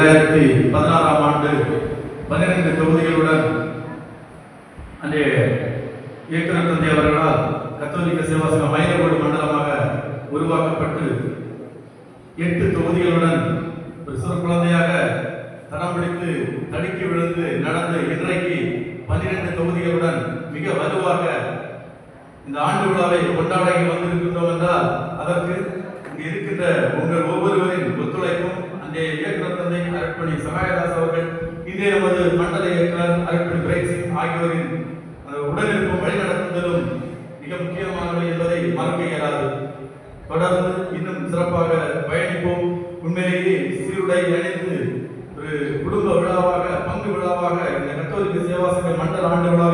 ரெண்டாயிரத்தி பதினாறாம் ஆண்டு பன்னிரண்டு தொகுதிகளுடன் அன்றைய இயக்குனர் தந்தை அவர்களால் கத்தோலிக்க சேவாசன மயிலகோடு மண்டலமாக உருவாக்கப்பட்டு எட்டு தொகுதிகளுடன் ஒரு சிறு குழந்தையாக தடம் பிடித்து தடுக்கி விழுந்து நடந்து இன்றைக்கு பன்னிரண்டு தொகுதிகளுடன் மிக வலுவாக இந்த ஆண்டு விழாவை கொண்டாட வந்திருக்கின்றோம் என்றால் அதற்கு இங்கு இருக்கின்ற உங்கள் ஒவ்வொருவரும் ஒத்துழைப்பும் இயக்குனர் தந்தை அரட்பணி சகாயதாஸ் அவர்கள் இன்றைய நமது மண்டல இயக்குனர் அரட்பணி பிரேக் ஆகியோரின் அந்த உடனிருப்பும் வழிநடத்துதலும் மிக முக்கியமானவை என்பதை மறக்க இயலாது. தொடர்ந்து இன்னும் சிறப்பாக பயணிப்போம். உண்மையிலேயே சீருடை அணிந்து ஒரு குடும்ப விழாவாக பங்கு விழாவாக இந்த கத்தோலிக்க சேவாசங்க மண்டல ஆண்டு விழா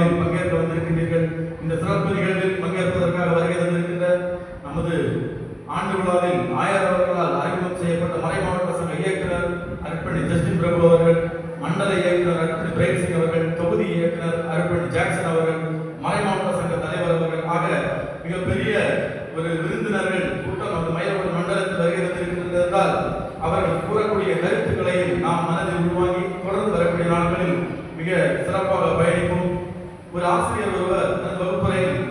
மிகப்பெரிய ஒரு விருந்தினர்கள் கூட்டம் அந்த மயிலோட மண்டலத்தில் வருகை என்றால் அவர்கள் கூறக்கூடிய கருத்துக்களையும் நாம் மனதில் உருவாக்கி தொடர்ந்து வரக்கூடிய நாட்களில் மிக சிறப்பாக பயணிப்போம் ஒரு ஆசிரியர் ஒருவர் தனது வகுப்பறையில்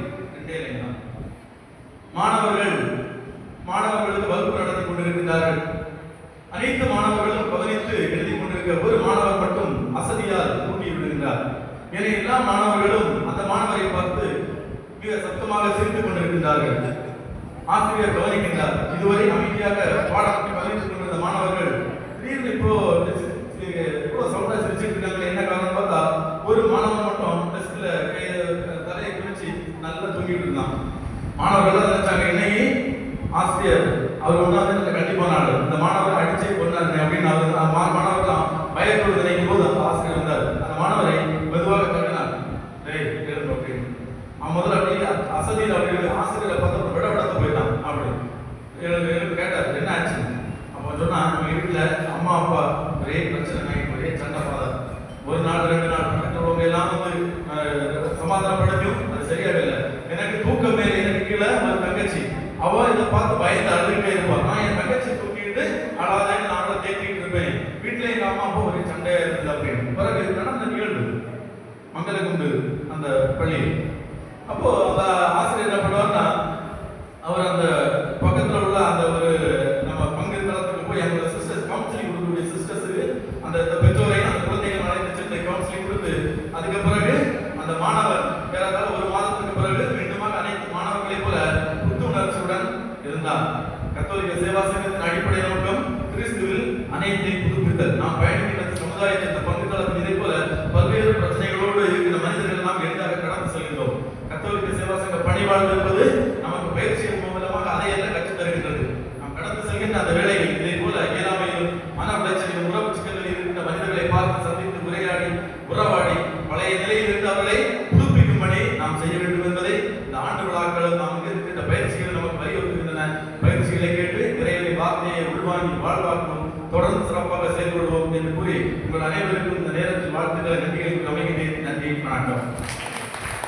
மாணவர்கள் மாணவர்களுக்கு வகுப்பு நடத்தி கொண்டிருக்கின்றார்கள். அனைத்து மாணவர்களும் கவனித்து எழுதி கொண்டிருக்க ஒரு மாணவர் மட்டும் அசதியால் கூட்டி விடுகின்றார் என எல்லா மாணவர்களும் மிக சத்தமாக சிரித்துக் கொண்டிருக்கின்றார்கள். ஆசிரியர் கவனிக்கின்றார். இதுவரை அமைதியாக பாடத்தை கவனித்துக் கொண்டிருந்த மாணவர்கள் திடீர்னு இப்போ இவ்வளோ சவுண்டாக சிரிச்சுட்டு இருக்காங்க என்ன காரணம் பார்த்தா ஒரு மாணவன் மட்டும் டெஸ்க்ல தலையை குளிச்சு நல்லா தூங்கிட்டு இருந்தான். மாணவர்கள் நினைச்சாங்க இன்னைக்கு ஆசிரியர் அவர் ஒன்றாவது கண்டிப்பான ஆளு. இந்த மாணவர்கள் ஆசிரியர் அப்படி ஆசிரியரை பார்த்து விட விடத்து போயிட்டான் அப்படி. எனக்கு எழுந்து கேட்டார் என்ன ஆச்சு? அப்போ சொன்னா நம்ம வீட்டுல அம்மா அப்பா ஒரே பிரச்சனை ஒரே சண்டை ஃபாதர் ஒரு நாள் ரெண்டு நாள் மற்றவங்க எல்லாம் வந்து சமாதானப்படுத்தியும் அது சரியாக இல்லை. எனக்கு தூக்கம் மேலே எனக்கு கீழே ஒரு தங்கச்சி. அவள் இதை பார்த்து பயந்து அழுதுகிட்டே இருப்பா. நான் என் தங்கச்சி தூக்கிட்டு அழாதேன்னு நான் தேக்கிட்டு இருப்பேன். வீட்டில் எங்கள் அம்மா அப்பா ஒரே சண்டையாக இருந்தது அப்படின்னு. பிறகு நடந்த நிகழ்வு உண்டு அந்த பள்ளி. அப்போ அந்த ஆசிரியர் என்ன பண்ணுவார்னா அவர் அந்த பக்கத்துல உள்ள அந்த ஒரு நம்ம பங்கு தளத்துக்கு போய் அந்த சிஸ்டர்ஸ் கவுன்சிலிங் கொடுக்கக்கூடிய சிஸ்டர்ஸுக்கு அந்த அந்த பெற்றோரை அந்த குழந்தைகள் அழைத்து சென்று கவுன்சிலிங் கொடுத்து அதுக்கு பிறகு அந்த மாணவர் ஏறத்தாழ ஒரு மாதத்துக்கு பிறகு மீண்டுமாக அனைத்து மாணவர்களைப் போல புத்துணர்ச்சியுடன் இருந்தார். கத்தோலிக்க சேவா சங்கத்தின் அடிப்படை நோக்கம் கிறிஸ்துவில் அனைத்தையும் புதுப்பித்தல் நாம் பயணிக்கின்ற சமுதாயத்தின் இந்த பங்கு இதை போல பல்வேறு பிரச்சனைகளோடு இருக்கிற மனிதர்கள் நாம் எளிதாக கடந்து செல்கிறோம் கத்தோலிக்க சேவா சங்க பணிவாழ்வு என்பது நமக்கு பயிற்சியின் மூலமாக அதையெல்லாம் கற்றுத் தருகின்றது. நாம் கடந்து செல்கின்ற அந்த வேலையில் இதை போல இயலாமையில் மன உளைச்சலில் உறவு சிக்கலில் இருக்கின்ற மனிதர்களை பார்த்து இந்த நமக்கு இருக்கின்ற பயிற்சிகள் நமக்கு வலியுறுத்துகின்றன பயிற்சிகளை கேட்டு இறைவனை வார்த்தையை உள்வாங்கி வாழ்வாக்கும் தொடர்ந்து சிறப்பாக செயல்படுவோம் என்று கூறி உங்கள் அனைவருக்கும் இந்த நேரத்தில் வாழ்த்துக்களை நன்றிகளுக்கு அமைகிறேன் நன்றி வணக்கம்.